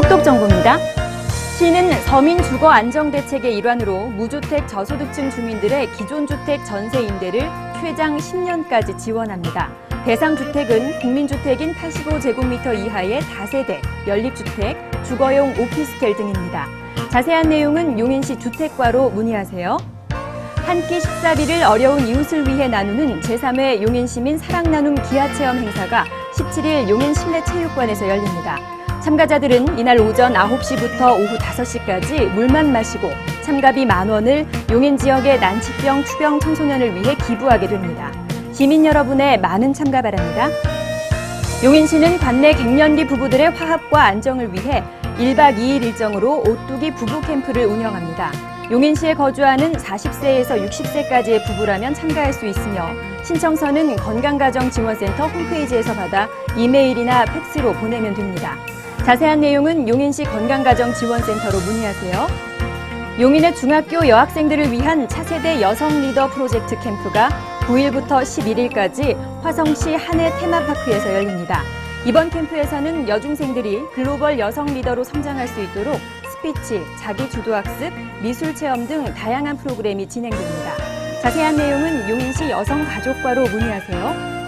똑똑 정보입니다. 시는 서민 주거 안정 대책의 일환으로 무주택 저소득층 주민들의 기존 주택 전세 임대를 최장 10년까지 지원합니다. 대상 주택은 국민주택인 85제곱미터 이하의 다세대, 연립주택, 주거용 오피스텔 등입니다. 자세한 내용은 용인시 주택과로 문의하세요. 한 끼 식사비를 어려운 이웃을 위해 나누는 제3회 용인시민 사랑 나눔 기아 체험 행사가 17일 용인 실내체육관에서 열립니다. 참가자들은 이날 오전 9시부터 오후 5시까지 물만 마시고 참가비 만 원을 용인 지역의 난치병 추병 청소년을 위해 기부하게 됩니다. 시민 여러분의 많은 참가 바랍니다. 용인시는 관내 갱년기 부부들의 화합과 안정을 위해 1박 2일 일정으로 오뚜기 부부 캠프를 운영합니다. 용인시에 거주하는 40세에서 60세까지의 부부라면 참가할 수 있으며 신청서는 건강가정지원센터 홈페이지에서 받아 이메일이나 팩스로 보내면 됩니다. 자세한 내용은 용인시 건강가정지원센터로 문의하세요. 용인의 중학교 여학생들을 위한 차세대 여성 리더 프로젝트 캠프가 9일부터 11일까지 화성시 한해 테마파크에서 열립니다. 이번 캠프에서는 여중생들이 글로벌 여성 리더로 성장할 수 있도록 스피치, 자기 주도학습, 미술 체험 등 다양한 프로그램이 진행됩니다. 자세한 내용은 용인시 여성가족과로 문의하세요.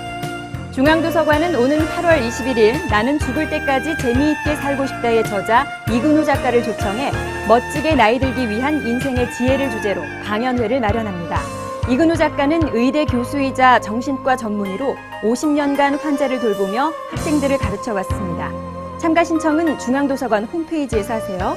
중앙도서관은 오는 8월 21일 나는 죽을 때까지 재미있게 살고 싶다의 저자 이근우 작가를 초청해 멋지게 나이 들기 위한 인생의 지혜를 주제로 강연회를 마련합니다. 이근우 작가는 의대 교수이자 정신과 전문의로 50년간 환자를 돌보며 학생들을 가르쳐 왔습니다. 참가 신청은 중앙도서관 홈페이지에서 하세요.